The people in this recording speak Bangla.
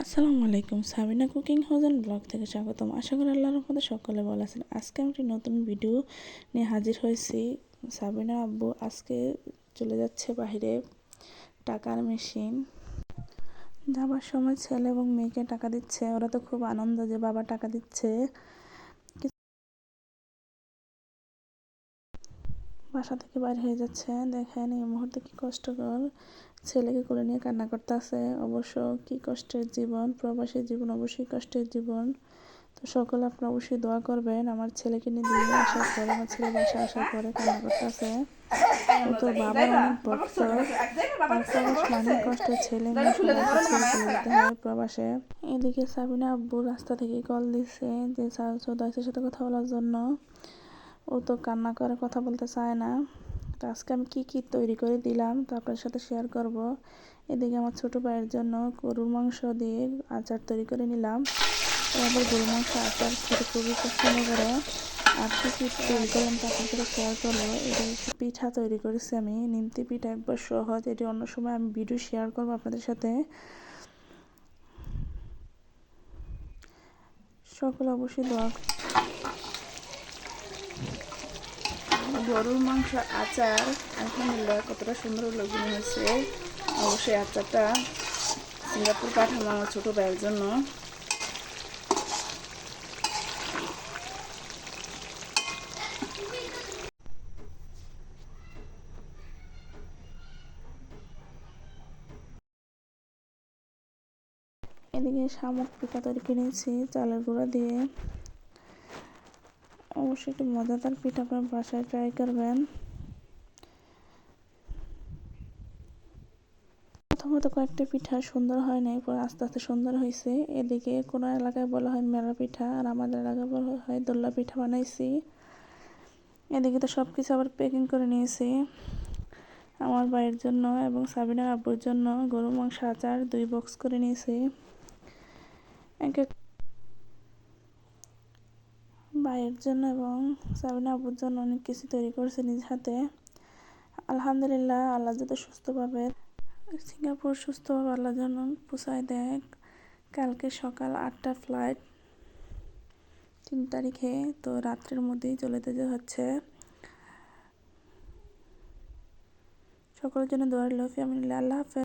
আসসালামু আলাইকুম, সাবিনা কুকিং হাউজেন ব্লগ থেকে স্বাগতম। আশা করি আল্লাহর রহমতে সকলে ভালো আছেন। আজকে আমি একটি নতুন ভিডিও নিয়ে হাজির হয়েছি। সাবিনা আব্বু আজকে চলে যাচ্ছে বাহিরে টাকার মেশিন। যাবার সময় ছেলে এবং মেয়েকে টাকা দিচ্ছে। ওরা তো খুব আনন্দ যে বাবা টাকা দিচ্ছে। বাসা থেকে বাইরে হয়ে যাচ্ছে। দেখেন এই মুহূর্তে কি কষ্টকর। ছেলেকে কোলে নিয়ে কান্না করতেছে। অবশ্য কি কষ্টের জীবন, প্রবাসী জীবন অবশ্যই কষ্টের জীবন। তো সকল আপনারা অবশ্যই দোয়া করবেন। আমার ছেলেকে নিয়ে দিয়ে আসার পরে, আমার ছেলে বাসা আসার পরে কান্না করতেছে। ও তো বাবার অনেক আর প্রবাস মানে কষ্ট ছেলে মেয়ে প্রবাসে। এদিকে সাবিনা আব্বু রাস্তা থেকে কল দিচ্ছে যে সাথে কথা বলার জন্য। ও তো কান্না করে কথা বলতে চায় না। তো আজকে আমি কী কী তৈরি করে দিলাম তো আপনার সাথে শেয়ার করব। এদিকে আমার ছোটো ভাইয়ের জন্য গরুর মাংস দিয়ে আচার তৈরি করে নিলাম। আবার গরুর মাংস আচার খেতে খুবই পছন্দ করে। আর কী কী তৈরি করলাম তা আপনার সাথে শেয়ার করব। এটা পিঠা তৈরি করেছি আমি। নিমতি পিঠা একবার সহজ, এটি অন্য সময় আমি ভিডিও শেয়ার করব আপনাদের সাথে। সকলে অবশ্যই দোয়া গরুর মাংস আচার আলহামদুলিল্লাহ কতটা সুন্দর লগ্ন হয়েছে। অবশ্যই আচারটা সিঙ্গাপুর পাঠানো আমার ছোটো ভাইয়ের জন্য। এদিকে শামুক পিঠা তৈরি কিনেছি, চালের গুঁড়া দিয়ে। অবশ্যই একটু মজাদার পিঠা আপনার বাসায় ট্রাই করবেন। প্রথমত কয়েকটা পিঠা সুন্দর হয় নাই, পরে আস্তে আস্তে সুন্দর হয়েছে। এদিকে কোনো এলাকায় বলা হয় মেলা পিঠা, আর আমাদের এলাকায় বলা হয় দোল্লা পিঠা বানাইছি। এদিকে তো সব কিছু আবার প্যাকিং করে নিয়েছি। আমার ভাইয়ের জন্য এবং সাবিনার আব্বুর জন্য গরু, মাংস, আচার দুই বক্স করে নিয়েছি। এক এক ভাইয়ের জন্য এবং সাবিনা আব্বুর জন্য অনেক কিছু তৈরি করেছে নিজ হাতে। আলহামদুলিল্লাহ, আল্লাহ যাতে সুস্থভাবে সিঙ্গাপুর সুস্থভাবে আল্লাহ যেন পোষায় দেয়। কালকে সকাল আটটা ফ্লাইট তিন তারিখে, তো রাত্রের মধ্যেই চলে যেতে হচ্ছে। সকলের জন্য দোয়ার লফি আমি আল্লাহ হাফেজ।